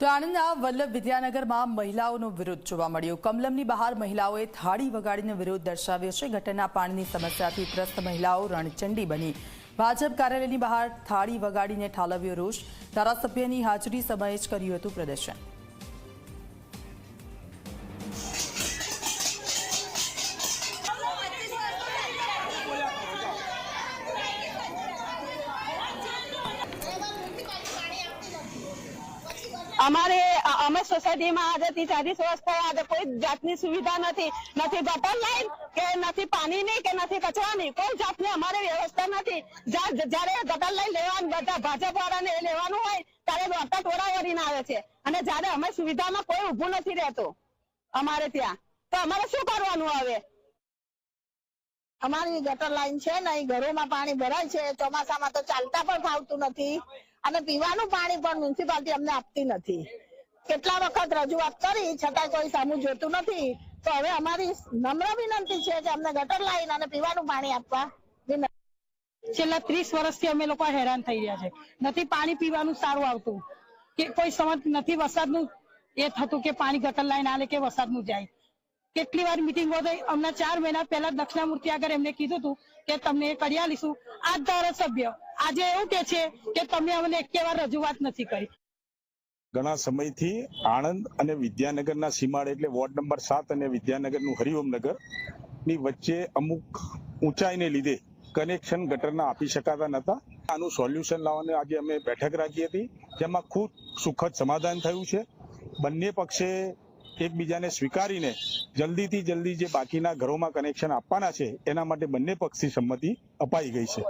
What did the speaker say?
તો આણંદના વલ્લભ વિદ્યાનગરમાં મહિલાઓનો વિરોધ જોવા મળ્યો. કમલમની બહાર મહિલાઓએ થાળી વગાડીને વિરોધ દર્શાવ્યો છે. ગટરના પાણીની સમસ્યાથી ત્રસ્ત મહિલાઓ રણચંડી બની. ભાજપ કાર્યાલયની બહાર થાળી વગાડીને ઠાલવ્યો રોષ. ધારાસભ્યની હાજરી સમયે જ કર્યું હતું પ્રદર્શન. અમારે અમે સોસાયટીમાં આજે ચાલીસ વર્ષ થયા, આજે કોઈ જાતની સુવિધા નથી. નથી ગટર લાઈન કે નથી પાણીની કે નથી કચરાની, કોઈ જાતની અમારે વ્યવસ્થા નથી. જયારે ગટર લાઈન લેવાનું, બધા ભાજપ વાળાને લેવાનું હોય, ત્યારે દોડતા ટોળા વળીને આવે છે. અને જયારે અમે સુવિધામાં કોઈ ઉભું નથી રહેતું, અમારે ત્યાં. તો અમારે શું કરવાનું હવે? અમારી ગટર લાઈન છે ને ઘરોમાં પાણી ભરાય છે, ચોમાસામાં તો ચાલતા પણ ફાવતું નથી. અને પીવાનું પાણી પણ મ્યુનિસિપાલિટી અમને આપતી નથી. કેટલા વખત રજૂઆત કરી, છતાં કોઈ સામું જોતું નથી. તો હવે અમારી નમ્ર વિનંતી છે કે અમને ગટર લાઈન અને પીવાનું પાણી આપવા છેલ્લા ત્રીસ વર્ષથી અમે લોકો હેરાન થઈ રહ્યા છે. નથી પાણી પીવાનું સારું આવતું. કે કોઈ સમજ નથી વરસાદનું એ થતું કે પાણી ગટર લાઈન આલે કે વરસાદનું જાય. કેટલી વાર મિટિંગ થઈ હમણાં ચાર મહિના પહેલા દક્ષિણામૂર્તિ આગળ એમને કીધું હતું કે તમને કરી આલીશું. આ ધારાસભ્ય આજે એવું કે છે કે તમે અમને એકે વાર રજૂઆત નથી કરી. ઘણા સમયથી આણંદ અને વિદ્યાનગરના સીમાડે એટલે વોર્ડ નંબર સાત અને વિદ્યાનગરનું હરિઓમનગરની વચ્ચે અમુક ઊંચાઈને લીધે કનેક્શન ગટરના આપી શકાતા નતા. આનું સોલ્યુશન લાવવાની આજે અમે બેઠક રાખી હતી, જેમાં ખૂબ સુખદ સમાધાન થયું છે. બંને પક્ષે એકબીજાને સ્વીકારીને જલ્દીથી જલ્દી જે બાકીના ઘરોમાં કનેક્શન આપવાના છે, એના માટે બંને પક્ષથી સંમતિ અપાઈ ગઈ છે.